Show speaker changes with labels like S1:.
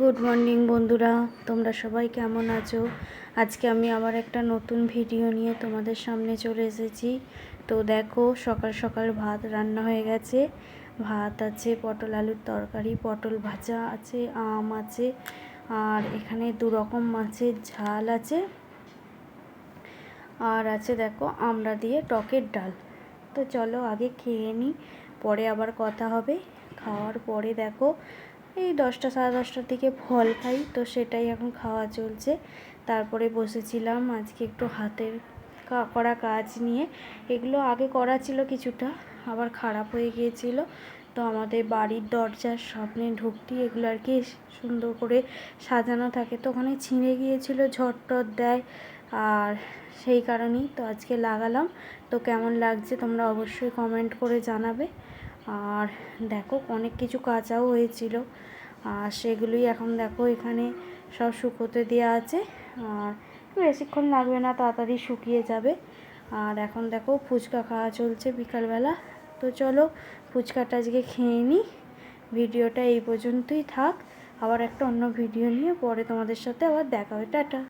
S1: Good morning বন্ধুরা। তোমরা সবাই কেমন আছো? আজকে আমি আবার একটা নতুন ভিডিও নিয়ে তোমাদের সামনে চলে এসেছি। তো দেখো, সকাল সকাল ভাত রান্না হয়ে গেছে। ভাত আছে, পটল আলুর তরকারি, পটল ভাজা আছে, আম আছে, আর এখানে দু রকম মাছের ঝাল আছে। আর আছে দেখো, আমরা দিয়ে টকের ডাল। তো চলো আগে খেয়ে নিই পরে আবার কথা হবে। খাওয়ার পরে দেখো এই দশটা, সাড়ে দশটার দিকে ফল খাই, তো সেটাই এখন খাওয়া চলছে। তারপরে বসেছিলাম আজকে একটু হাতের করা কাজ নিয়ে। এগুলো আগে করা ছিল কিছুটা, আবার খারাপ হয়ে গিয়েছিল। তো আমাদের বাড়ির দরজার সামনে ঢুকটি এগুলো আর কি সুন্দর করে সাজানো থাকে। তো ওখানে ছিঁড়ে গিয়েছিল ঝড় টর দেয়, আর সেই কারণেই তো আজকে লাগালাম। তো কেমন লাগছে তোমরা অবশ্যই কমেন্ট করে জানাবে। আর দেখো অনেক কিছু কাঁচাও হয়েছিল। আর সেগুলোই এখন দেখো এখানে সব শুকোতে দেওয়া আছে। আর বেশিক্ষণ লাগবে না, তাড়াতাড়ি শুকিয়ে যাবে। আর এখন দেখো ফুচকা খাওয়া চলছে বিকালবেলা। তো চলো ফুচকাটা আজকে খেয়ে নিই ভিডিওটা এই পর্যন্তই থাক। আবার একটা অন্য ভিডিও নিয়ে পরে তোমাদের সাথে আবার দেখা হবে। টাটা।